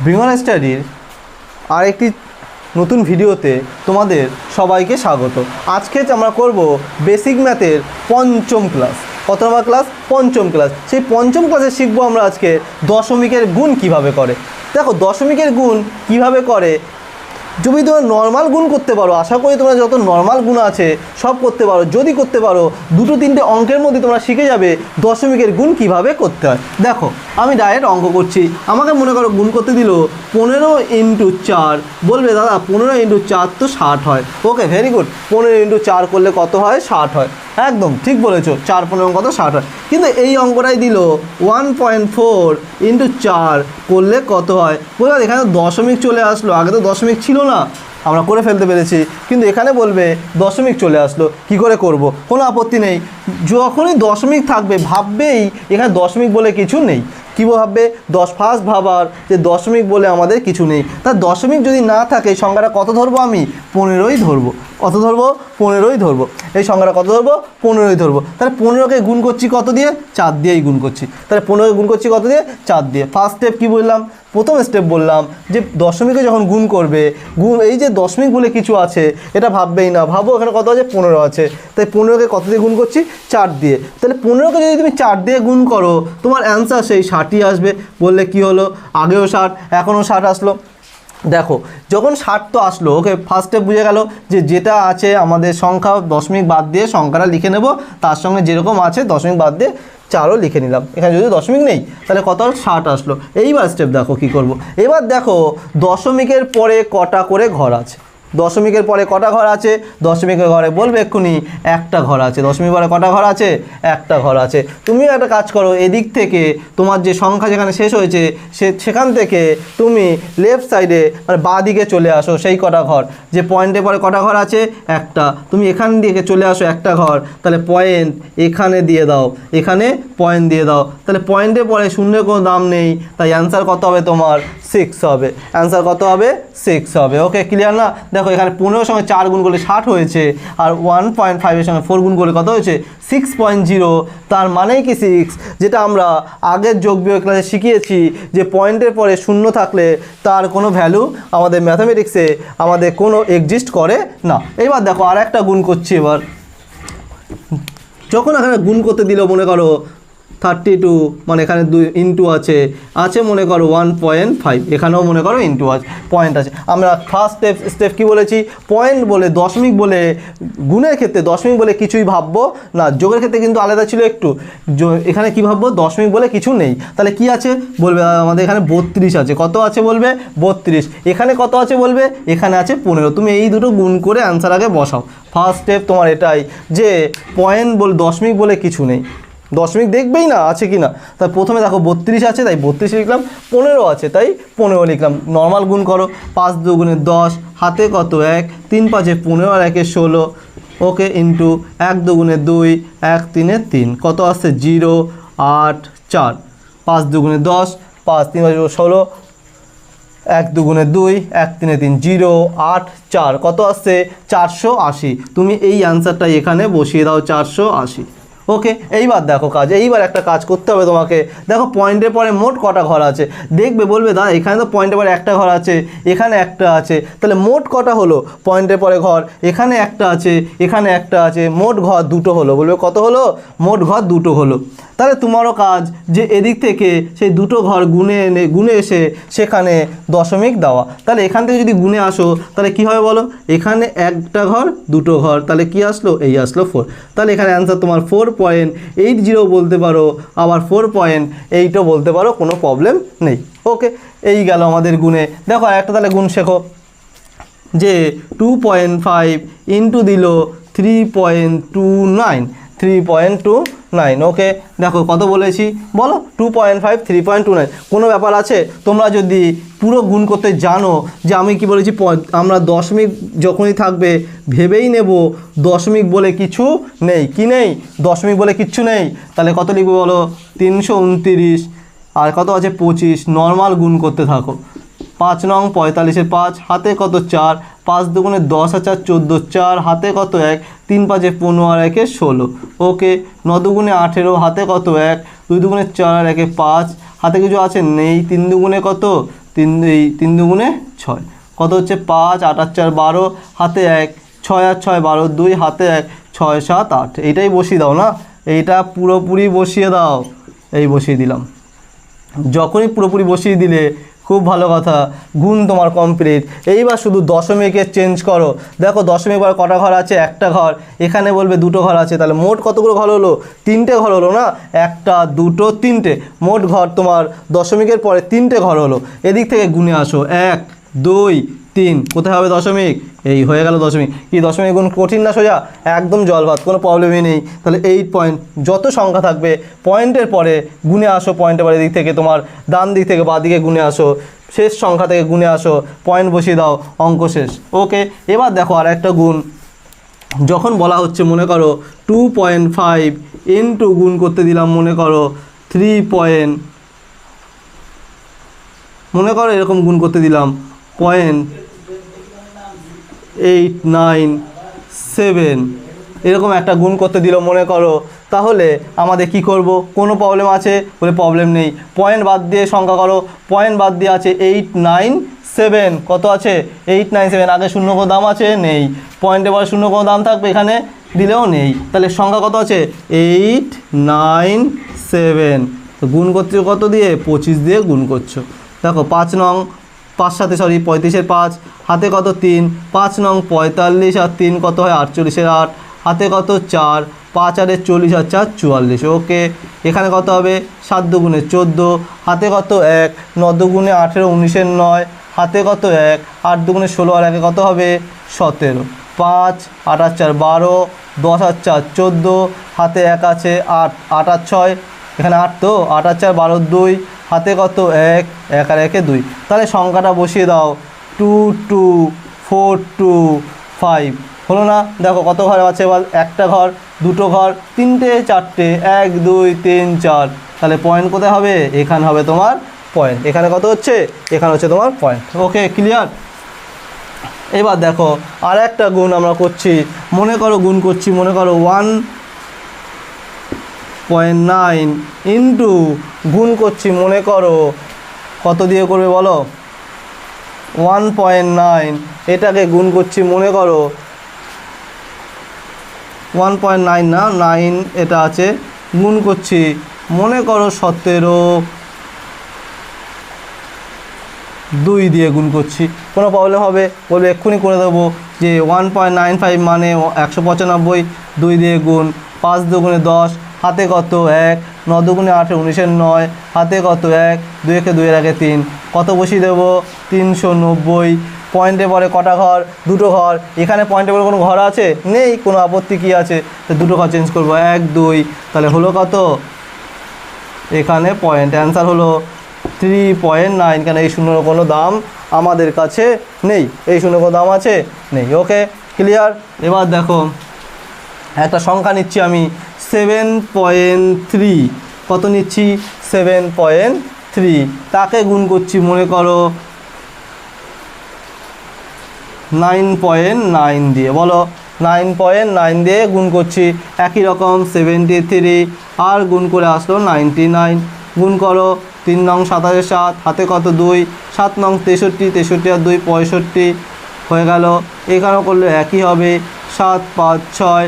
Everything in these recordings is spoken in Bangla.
ব্রিঙ্গন স্টাডির আরেকটি নতুন ভিডিওতে তোমাদের সবাইকে স্বাগত। আজকে আমরা করব বেসিক ম্যাথের পঞ্চম ক্লাস কত নম্বর ক্লাস পঞ্চম ক্লাস সেই পঞ্চম ক্লাসে শিখব আমরা আজকে দশমিকের গুণ কীভাবে করে। দেখো, দশমিকের গুণ কীভাবে করে যদি তোমরা নর্মাল গুণ করতে পারো। আশা করি তোমরা যত নর্মাল গুণ আছে, সব করতে পারো। যদি করতে পারো, দুটো তিনটে অঙ্কের মধ্যে তোমরা শিখে যাবে দশমিকের গুণ কীভাবে করতে হয়। দেখো, আমি ডাইরেক্ট অঙ্ক করছি। আমাকে মনে করো গুণ করতে দিল পনেরো ইন্টু চার। বলবে, দাদা, পনেরো ইন্টু চার তো ষাট হয়। ওকে ভেরি গুড পনেরো ইন্টু চার করলে কত হয়? ষাট হয়। একদম, ঠিক বলেছ, চার পনেরো কত? ষাট হয়। কিন্তু এই অঙ্কটাই দিল ওয়ান পয়েন্ট ফোর ইন্টু চার, করলে কত হয়? বলবে এখানে দশমিক চলে আসলো, আগে তো দশমিক ছিল না, আমরা করে ফেলতে পেরেছি, কিন্তু এখানে বলবে দশমিক চলে আসলো, কি করে করব? কোনো আপত্তি নেই। যখনই দশমিক থাকবে, ভাববেই, এখানে দশমিক বলে কিছু নেই। কী ভাববে? দশ ফার্স্ট ভাবার যে দশমিক বলে আমাদের কিছু নেই। তা দশমিক যদি না থাকে সংখ্যাটা কত ধরবো আমি? পনেরোই ধরবো। কত ধরবো? পনেরোই ধরবো। এই সংখ্যাটা কত ধরবো? পনেরোই ধরবো। তাহলে পনেরোকে গুণ করছি কত দিয়ে? চার দিয়েই গুণ করছি। তাহলে পনেরোকে গুণ করছি কত দিয়ে? চার দিয়ে। ফার্স্ট স্টেপ কী বললাম? প্রথম স্টেপ বললাম যে দশমিকে যখন গুণ করবে, গুণ, এই যে দশমিক বলে কিছু আছে, এটা ভাববেই না। ভাবো এখানে কত আছে? পনেরো আছে। তাই পনেরোকে কত দিয়ে গুণ করছি? চার দিয়ে। তাহলে পনেরোকে যদি তুমি চার দিয়ে গুণ করো, তোমার অ্যান্সার সেই ষাটই আসবে। বললে কি হলো? আগেও ষাট, এখনও ষাট আসলো। দেখো, যখন ষাট তো আসলো ওকে ফার্স্টে বুঝে গেল যে যেটা আছে আমাদের সংখ্যা দশমিক বাদ দিয়ে সংখ্যাটা লিখে নেব, তার সঙ্গে যেরকম আছে দশমিক বাদ দিয়ে চারও লিখে নিলাম। এখানে যদি দশমিক নেই, তাহলে কত ষাট আসলো। এইবার স্টেপ দেখো কি করব। এবার দেখো, দশমিকের পরে কটা করে ঘর আছে? দশমিকের পরে কটা ঘর আছে? দশমিকের ঘরে বলবে এক্ষুনি একটা ঘর আছে। দশমিক পরে কটা ঘর আছে? একটা ঘর আছে। তুমিও একটা কাজ করো, এদিক থেকে তোমার যে সংখ্যা যেখানে শেষ হয়েছে, সে সেখান থেকে তুমি লেফট সাইডে মানে বাঁ দিকে চলে আসো সেই কটা ঘর। যে পয়েন্টে পরে কটা ঘর আছে? একটা। তুমি এখান দিকে চলে আসো একটা ঘর। তাহলে পয়েন্ট এখানে দিয়ে দাও। এখানে পয়েন্ট দিয়ে দাও। তাহলে পয়েন্টে পরে শূন্যের কোনো দাম নেই। তাই অ্যান্সার কত হবে তোমার? সিক্স হবে। অ্যান্সার কত হবে? সিক্স হবে। ওকে ক্লিয়ার না? দেখো, এখানে পনেরোর সঙ্গে চার গুণ করলে ষাট হয়েছে, আর ওয়ান পয়েন্ট ফাইভের সঙ্গে ফোর গুণ করলে কত হয়েছে? সিক্স পয়েন্ট জিরো তার মানেই কি সিক্স যেটা আমরা আগের যোগ বিয়োগ ক্লাসে শিখিয়েছি যে পয়েন্টের পরে শূন্য থাকলে তার কোনো ভ্যালু আমাদের ম্যাথামেটিক্সে আমাদের কোনো এক্সিস্ট করে না। এবার দেখো আর একটা গুণ করছি এবার। যখন এখানে গুণ করতে দিল, মনে করো থার্টি টু মানে এখানে দুই ইন্টু আছে। আছে মনে করো ওয়ান পয়েন্ট ফাইভ এখানেও মনে করো ইন্টু আছে পয়েন্ট আছে। আমরা ফার্স্ট স্টেপ স্টেপ কী বলেছি? পয়েন্ট বলে দশমিক বলে গুণের ক্ষেত্রে দশমিক বলে কিছুই ভাববো না। যোগের ক্ষেত্রে কিন্তু আলাদা ছিল একটু। এখানে কি ভাববো? দশমিক বলে কিছু নেই। তাহলে কি আছে? বলবে আমাদের এখানে বত্রিশ আছে। কত আছে বলবে? বত্রিশ। এখানে কত আছে বলবে? এখানে আছে পনেরো। তুমি এই দুটো গুণ করে অ্যান্সার আগে বসাও। ফার্স্ট স্টেপ তোমার এটাই যে পয়েন্ট বল, দশমিক বলে কিছু নেই। দশমিক দেখবেই না আছে কি না তাই প্রথমে দেখো বত্রিশ আছে, তাই বত্রিশ লিখলাম, পনেরো আছে, তাই পনেরো লিখলাম। নর্মাল গুণ করো, পাঁচ দুগুণে দশ, হাতে কত এক, তিন পাঁচে পনেরো আর একে ষোলো, ওকে ইন্টু এক দুগুণে দুই, এক তিনে তিন, কত আসছে? জিরো, আট, চার। পাঁচ দুগুণে দশ, পাঁচ তিন পাঁচ ষোলো, এক দুগুণে দুই, এক তিনে তিন, জিরো, আট, চার, কত আসছে? চারশো আশি। তুমি এই অ্যান্সারটা এখানে বসিয়ে দাও, চারশো আশি। ওকে, এইবার দেখো কাজ, এইবার একটা কাজ করতে হবে তোমাকে। দেখো পয়েন্টের পরে মোট কটা ঘর আছে। দেখবে, বলবে দা এখানে তো পয়েন্টের পরে একটা ঘর আছে, এখানে একটা আছে। তাহলে মোট কটা হলো? পয়েন্টের পরে ঘর, এখানে একটা আছে, এখানে একটা আছে, মোট ঘর দুটো হলো। বলবে, কত হলো? মোট ঘর দুটো হলো। তাহলে তোমারও কাজ যে এদিক থেকে সেই দুটো ঘর গুনে এনে, গুনে এসে সেখানে দশমিক দেওয়া। তাহলে এখান থেকে যদি গুনে আসো, তাহলে কি হবে বলো? এখানে একটা ঘর, দুটো ঘর, তাহলে কি আসলো? এই আসলো ফোর তাহলে এখানে অ্যান্সার তোমার ফোর পয়েন্ট এইট জিরো বলতে পারো, আবার ফোর পয়েন্ট এইটও বলতে পারো, কোনো প্রবলেম নেই। ওকে এই গেল আমাদের গুণে। দেখো একটা তাহলে গুণ শেখো। যে টু পয়েন্ট ফাইভ ইন্টু দিল three point two nine three point two nine okay দেখো, কত বলেছি? বলো two point five three point two nine কোনো ব্যাপার আছে? তোমরা যদি পুরো গুণ করতে জানো যে আমি কি বলেছি আমরা দশমিক যখনই থাকবে, ভেবেই নেব দশমিক বলে কিছু নেই। কি নেই? দশমিক বলে কিচ্ছু নেই। তাহলে কত লিখব বলো? তিনশো উনতিরিশ। আর কত আছে? পঁচিশ। নর্মাল গুণ করতে থাকো। পাঁচ নং পঁয়তাল্লিশের পাঁচ, হাতে কত? চার। পাঁচ দুগুণে দশ আর চার চোদ্দ, চার হাতে কত এক? তিন পাঁচে পনেরো আর একে ষোলো। ওকে, ন দুগুণে আঠেরো, হাতে কত এক? দুই দুগুণে চার আর একে পাঁচ। হাতে কিছু আছে? নেই। তিন দুগুণে কত? তিন, এই তিন দুগুণে ছয়। কত হচ্ছে? পাঁচ, আট আট চার বারো, হাতে এক। ছয় আর ছয় বারো, দুই, হাতে এক। ছয়, সাত, আট। এইটাই বসিয়ে দাও না? এইটা পুরোপুরি বসিয়ে দাও। এই বসিয়ে দিলাম। যখনই পুরোপুরি বসিয়ে দিলে খুব ভালো কথা। গুণ তোমার কমপ্লিট এইবার শুধু দশমিকে চেঞ্জ করো। দেখো দশমিক বার কটা ঘর আছে? একটা ঘর। এখানে বলবে দুটো ঘর আছে। তাহলে মোট কতগুলো ঘর হলো? তিনটে ঘর হলো না? একটা, দুটো, তিনটে। মোট ঘর তোমার দশমিকের পরে তিনটে ঘর হলো। এদিক থেকে গুণে আসো। এক, দুই, তিন। কোথায় হবে দশমিক? এই হয়ে গেল দশমিক। কি দশমিক? গুণ কঠিন না সোজা? একদম জল ভাত কোনো প্রবলেমই নেই। তাহলে এইট পয়েন্ট যত সংখ্যা থাকবে পয়েন্টের পরে গুণে আসো পয়েন্টের পরে দিক থেকে তোমার ডান দিক থেকে বাঁ দিকে গুণে আসো, শেষ সংখ্যা থেকে গুণে আসো পয়েন্ট বসিয়ে দাও, অঙ্ক শেষ। ওকে এবার দেখো আর একটা গুণ। যখন বলা হচ্ছে, মনে করো two point five N two গুণ করতে দিলাম, মনে করো থ্রি পয়েন্ট মনে করো এরকম গুণ করতে দিলাম পয়েন্ট এইট নাইন সেভেন এরকম একটা গুণ করতে দিল, মনে করো। তাহলে আমাদের কি করব? কোনো প্রবলেম আছে? বলে প্রবলেম নেই। পয়েন্ট বাদ দিয়ে সংখ্যা করো। পয়েন্ট বাদ দিয়ে আছে এইট নাইন সেভেন। কত আছে? Eight nine seven. আগে শূন্য কোনো দাম আছে? নেই। পয়েন্টে পরে শূন্য কোনো দাম থাকবে এখানে? দিলেও নেই। তাহলে সংখ্যা কত আছে? Eight nine seven. গুণ করছ কত দিয়ে? পঁচিশ দিয়ে গুণ করছ। দেখো পাঁচ নং পাঁচ সাথে সরি পঁয়ত্রিশের পাঁচ, হাতে কত তিন, পাঁচ নং পঁয়তাল্লিশ আর তিন কত হয় আটচল্লিশের আট, হাতে কত চার, পাঁচ আরে চল্লিশ আর চার চুয়াল্লিশ, ওকে। এখানে কত হবে? সাত দুগুণে চোদ্দ, হাতে কত এক, ন দুগুণে আঠেরো উনিশের নয়, হাতে কত এক, আট দুগুণে ষোলো আর একে কত হবে? সতেরো। পাঁচ, আট আর চার বারো, দশ আর চার চোদ্দ, হাতে এক আছে আট আট আর ছয়, এখানে আট তো, আট আর চার বারো দুই হাতে কত? এক এক আর একে দুই। তাহলে সংখ্যাটা বসিয়ে দাও। Two two four two five হলো না? দেখো কত ঘর আছে এবার একটা ঘর, দুটো ঘর, তিনটে, চারটে, এক, দুই, তিন, চার। তাহলে পয়েন্ট কোথায় হবে? এখানে হবে তোমার পয়েন্ট এখানে কত হচ্ছে? এখানে হচ্ছে তোমার পয়েন্ট ওকে ক্লিয়ার এবার দেখো আর একটা গুণ আমরা করছি। মনে করো গুণ করছি, মনে করো ওয়ান পয়েন্ট নাইন ইন্টু গুণ করছি, মনে করো, কত দিয়ে করবে বলো? ওয়ান পয়েন্ট নাইন, এটাকে গুণ করছি, মনে করো, ওয়ান পয়েন্ট নাইন না, নাইন এটা আছে, গুণ করছি, মনে করো সতেরো, দুই দিয়ে গুণ করছি, কোনো প্রবলেম হবে, বলবে এক্ষুনি করে দেবো যে ওয়ান পয়েন্ট নাইন ফাইভ মানে একশো পঁচানব্বই, দুই দিয়ে গুণ, পাঁচ দুগুণে দশ হাতে কত এক? ন দুগুণে আঠে উনিশের নয়। হাতে কত এক? দুই একে দুইয়ের একে তিন। কত বসিয়ে দেবো? তিনশো নব্বই। পয়েন্টে পরে কটা ঘর? দুটো ঘর। এখানে পয়েন্টে পরে কোনো ঘর আছে? নেই। কোনো আপত্তি কী আছে? তো দুটো ঘর চেঞ্জ করব। এক, দুই। তাহলে হলো কত? এখানে পয়েন্ট অ্যান্সার হলো থ্রি পয়েন্ট নাইন কেন এই শূন্যর কোনো দাম আমাদের কাছে নেই। এই শূন্য কোনো দাম আছে? নেই। ওকে ক্লিয়ার এবার দেখো, একটা সংখ্যা নিচ্ছি আমি। সেভেন পয়েন্ট থ্রি কত নিচ্ছি? সেভেন পয়েন্ট থ্রি তাকে গুণ করছি, মনে করো নাইন পয়েন্ট নাইন দিয়ে। বলো নাইন পয়েন্ট নাইন দিয়ে গুণ করছি, একই রকম সেভেন্টি থ্রি আর গুণ করে আসলো নাইনটি নাইন গুণ করো, তিন নং সাতাশের সাত, হাতে কত? দুই। সাত নং তেষট্টি তেষট্টি আর দুই পঁয়ষট্টি। হয়ে গেল। এখানেও করলে একই হবে। সাত পাঁচ ছয়,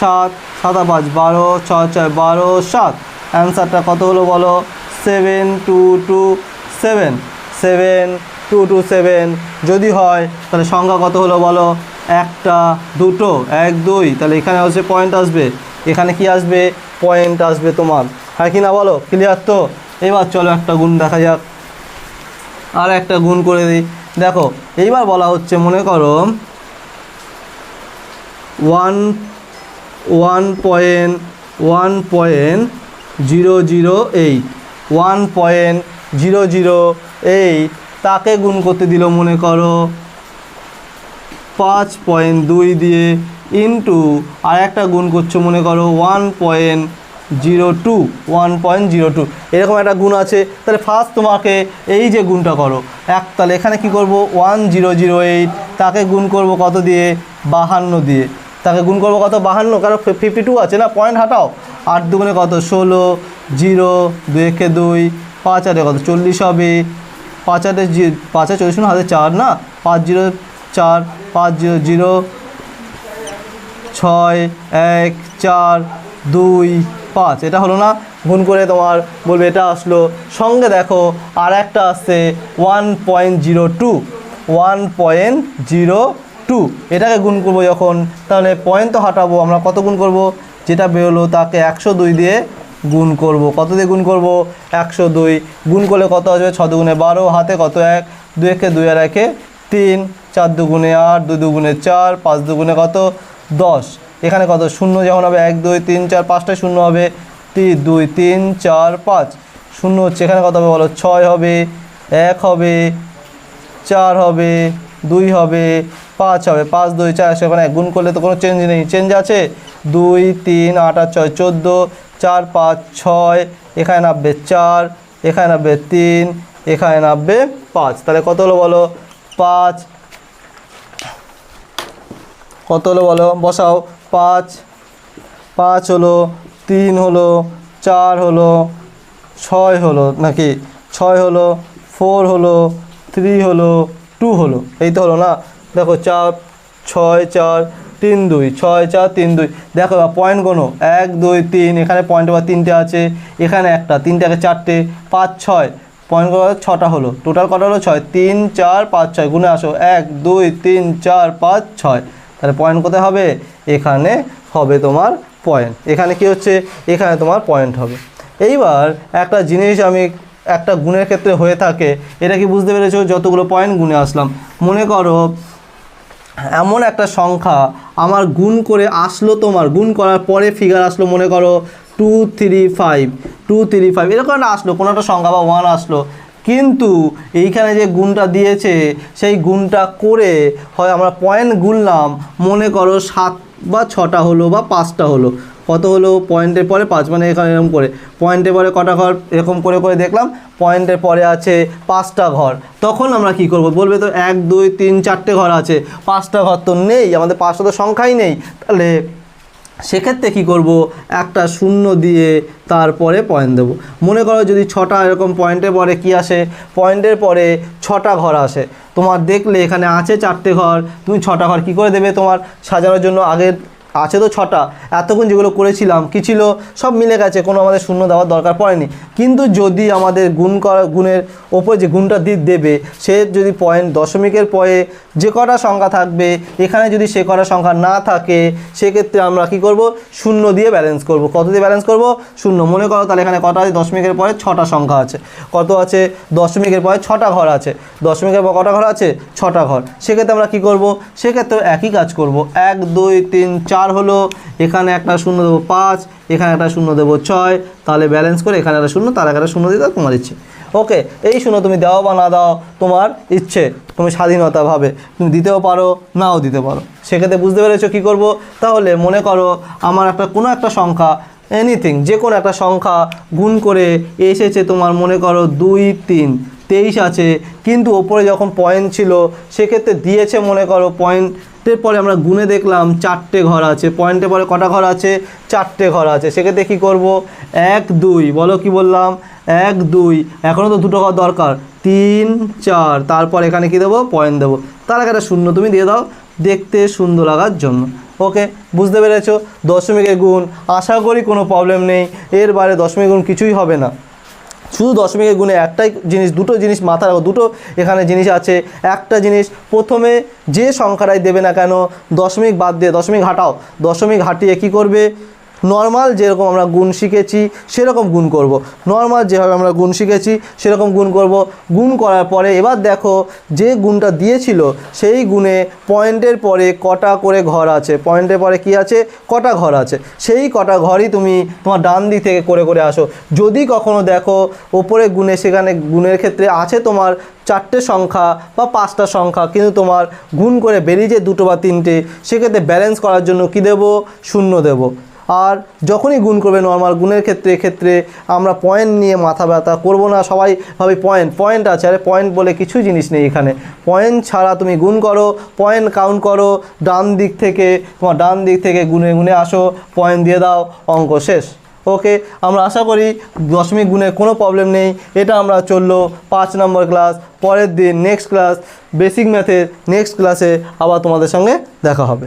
সাত সাতা পাঁচ, বারো, ছয় ছয়, বারো, সাত। অ্যান্সারটা কত হলো বলো? Seven, two two, seven. Seven, two two, seven. যদি হয়, তাহলে সংখ্যা কত হলো বলো? একটা, দুটো, এক, দুই। তাহলে এখানে হচ্ছে পয়েন্ট আসবে। এখানে কি আসবে? পয়েন্ট আসবে তোমার। হ্যাঁ কি না বলো? ক্লিয়ার তো? এবার চলো একটা গুণ দেখা যাক। আর একটা গুণ করে দিই। দেখো, এইবার বলা হচ্ছে, মনে করো one one point one point zero zero eight one point zero zero eight তাকে গুণ করতে দিল, মনে করো, পাঁচ পয়েন্ট দুই দিয়ে ইন্টু আর একটা গুণ করছ, মনে করো one point zero two one point zero two এরকম একটা গুণ আছে। তাহলে ফার্স্ট তোমাকে এই যে গুণটা করো, এক, তাহলে এখানে কি করব? ওয়ান জিরো জিরো এইট তাকে গুণ করব কত দিয়ে? বাহান্ন দিয়ে। তাকে গুণ করব কত? বাহান্ন, কারণ ফিফটি টু আছে না? পয়েন্ট হাটাও। আট দুগুণে কত? ষোলো, জিরো, দুই একে দুই, পাঁচ আরে কত? চল্লিশ হবে। পাঁচ জি- পাঁচে চল্লিশ শূন্য হাতে চার না? পাঁচ জিরো চার, পাঁচ জিরো জিরো ছয়, এক, চার, দুই, পাঁচ। এটা হলো না? গুণ করে তোমার বলবে, এটা আসলো। সঙ্গে দেখো আর একটা আসছে। One point zero two one point zero two এটাকে গুণ করব যখন, তাহলে পয়েন্ট তো হাঁটাবো, আমরা কত গুণ করব? যেটা বেরোলো তাকে একশো দুই দিয়ে গুণ করব। কত দিয়ে গুণ করব? একশো দুই। গুণ করলে কত আসবে? ছ দুগুণে বারো। হাতে কত? এক। দুই একে দুই আর একে তিন। চার দুগুণে আট। দুই দুগুণে চার। পাঁচ দুগুণে কত? দশ। এখানে কত? শূন্য যখন হবে এক, দুই, তিন, চার পাঁচটায় শূন্য হবে। তিন দুই, তিন, চার, পাঁচ। শূন্য হচ্ছে এখানে কত হবে বলো? ছয় হবে। এক হবে। চার হবে। দুই হবে। পাঁচ হবে, পাঁচ, দুই, চার সেখানে এক গুণ করলে তো কোনো চেঞ্জ নেই। চেঞ্জ আছে? দুই, তিন, আট আর ছয়, চোদ্দ, চার, পাঁচ, ছয়, এখানে নাববে চার, এখানে নামবে তিন, এখানে নাববে পাঁচ। তাহলে কত হলো বলো? পাঁচ। কত হলো বলো? বসাও। পাঁচ। পাঁচ হলো, তিন হলো, চার হলো, ছয় হলো নাকি? ছয় হলো, ফোর হলো, থ্রি হলো, টু হলো। এই তো হলো না? দেখো চার, ছয়, চার, তিন, দুই, ছয়, চার, তিন, দুই। দেখো এবার পয়েন্ট কোনো এক, দুই, তিন, এখানে পয়েন্ট বা তিনটে আছে, এখানে একটা, তিনটাকে চারটে, পাঁচ, ছয়। পয়েন্ট করা ছটা হলো। টোটাল কটা হলো? ছয়। তিন, চার, পাঁচ, ছয়। গুণে আসো। এক, দুই, তিন, চার, পাঁচ, ছয়। তাহলে পয়েন্ট কোথায় হবে? এখানে হবে তোমার পয়েন্ট এখানে কি হচ্ছে? এখানে তোমার পয়েন্ট হবে। এইবার একটা জিনিস আমি একটা গুণের ক্ষেত্রে হয়ে থাকে, এটা কি বুঝতে পেরেছ? যতগুলো পয়েন্ট গুণে আসলাম। মনে করো এমন একটা সংখ্যা, আমার গুণ করে আসলো তোমার, গুণ করার পরে ফিগার আসলো, মনে করো two three five two three five এরকম আসলো, কোনো একটা সংখ্যা বা ওয়ান আসলো। কিন্তু এইখানে যে গুণটা দিয়েছে, সেই গুণটা করে হয় আমরা পয়েন্ট গুনলাম, মনে করো সাত বা ছটা হলো বা পাঁচটা হলো। কত হলো? পয়েন্টের পরে পাঁচ মানে এখানে এরকম করে। পয়েন্টের পরে কটা ঘর? এরকম করে করে দেখলাম। পয়েন্টের পরে আছে পাঁচটা ঘর। তখন আমরা কি করব? বলবে তো, এক, দুই, তিন, চারটে ঘর আছে। পাঁচটা ঘর তো নেই, আমাদের পাঁচটা তো সংখ্যাই নেই। তাহলে সেক্ষেত্রে কি করব? একটা শূন্য দিয়ে তারপরে পয়েন্ট দেবো। মনে করো যদি ছটা এরকম পয়েন্টের পরে কি আসে? পয়েন্টের পরে ছটা ঘর আসে। তোমার দেখলে এখানে আছে চারটে ঘর। তুমি ছটা ঘর কি করে দেবে তোমার? সাজানোর জন্য আগে আছে তো ছটা। এতক্ষণ যেগুলো করেছিলাম, কি ছিল, সব মিলে গেছে, কোনো আমাদের শূন্য দেওয়ার দরকার পড়েনি। কিন্তু যদি আমাদের গুণ করা, গুণের ওপরে যে গুণটা দি, দেবে, সে যদি পয়েন্ট দশমিকের পরে যে কটা সংখ্যা থাকবে, এখানে যদি সে কটা সংখ্যা না থাকে, সেক্ষেত্রে আমরা কি করব? শূন্য দিয়ে ব্যালেন্স করব। কত দিয়ে ব্যালেন্স করব? শূন্য। মনে করো তাহলে এখানে কটা আছে? দশমিকের পরে ছটা সংখ্যা আছে। কত আছে? দশমিকের পরে ছটা ঘর আছে। দশমিকের পর কটা ঘর আছে? ছটা ঘর। সেক্ষেত্রে আমরা কি করব? সেক্ষেত্রে একই কাজ করব। এক, দুই, তিন, চার হলো, এখানে একটা শূন্য দেবো পাঁচ, এখানে একটা শূন্য দেবো ছয়, তাহলে ব্যালেন্স করে এখানে একটা শূন্য, তার একটা শূন্য দিতে তোমার ইচ্ছে। ওকে এই শূন্য তুমি দাও বা না দাও, তোমার ইচ্ছে, তুমি স্বাধীনতাভাবে তুমি দিতেও পারো, নাও দিতে পারো। সেক্ষেত্রে বুঝতে পেরেছ কী করব? তাহলে মনে করো, আমার একটা কোনো একটা সংখ্যা এনিথিং যে কোনো একটা সংখ্যা গুণ করে এসেছে তোমার, মনে করো দুই, তিন, তেইশ আছে, কিন্তু ওপরে যখন পয়েন্ট ছিল, সেক্ষেত্রে দিয়েছে মনে করো পয়েন্টের পরে আমরা গুনে দেখলাম চারটে ঘর আছে। পয়েন্টের পরে কটা ঘর আছে? চারটে ঘর আছে। সেক্ষেত্রে কী করব? এক, দুই। বলো কি বললাম? এক, দুই। এখনও তো দুটো ঘর দরকার। তিন, চার। তারপর এখানে কি দেবো? পয়েন্ট দেবো। তার আগে একটা শূন্য তুমি দিয়ে দাও। দেখতে সুন্দর লাগার জন্য। ওকে বুঝতে পেরেছ? দশমিকের গুণ। আশা করি কোনো প্রবলেম নেই। এর বাইরে দশমিক গুণ কিছুই হবে না। শুধু দশমিকের গুণে একটাই জিনিস, দুটো জিনিস মাথা রাখো, দুটো এখানে জিনিস আছে। একটা জিনিস, প্রথমে যে সংখ্যাটাই দেবে না কেন, দশমিক বাদ দিয়ে, দশমিক হাঁটাও। দশমিক হাঁটিয়ে কি করবে? নর্মাল যেরকম আমরা গুণ শিখেছি, সেরকম গুণ করব। নর্মাল যেভাবে আমরা গুণ শিখেছি, সেরকম গুণ করব। গুণ করার পরে এবার দেখো, যে গুণটা দিয়েছিল, সেই গুণে পয়েন্টের পরে কটা করে ঘর আছে? পয়েন্টের পরে কি আছে? কটা ঘর আছে? সেই কটা ঘরই তুমি তোমার ডান দিক থেকে করে করে আসো। যদি কখনো দেখো, ওপরে গুণে সেখানে গুণের ক্ষেত্রে আছে তোমার চারটে সংখ্যা বা পাঁচটা সংখ্যা, কিন্তু তোমার গুণ করে বেরিয়ে যে দুটো বা তিনটে, সেক্ষেত্রে ব্যালেন্স করার জন্য কি দেব? শূন্য দেব। আর যখনই গুণ করবে নর্মাল গুণের ক্ষেত্রে ক্ষেত্রে আমরা পয়েন্ট নিয়ে মাথা ব্যথা করব না। সবাই ভাবে পয়েন্ট পয়েন্ট আছে। আরে পয়েন্ট বলে কিছু জিনিস নেই এখানে। পয়েন্ট ছাড়া তুমি গুণ করো পয়েন্ট কাউন্ট করো, ডান দিক থেকে, তোমার ডান দিক থেকে গুনে গুনে আসো পয়েন্ট দিয়ে দাও, অঙ্ক শেষ। ওকে আমরা আশা করি দশমিক গুণে কোনো প্রবলেম নেই। এটা আমরা চলল পাঁচ নম্বর ক্লাস পরের দিন নেক্সট ক্লাস বেসিক ম্যাথের নেক্সট ক্লাসে আবার তোমাদের সঙ্গে দেখা হবে।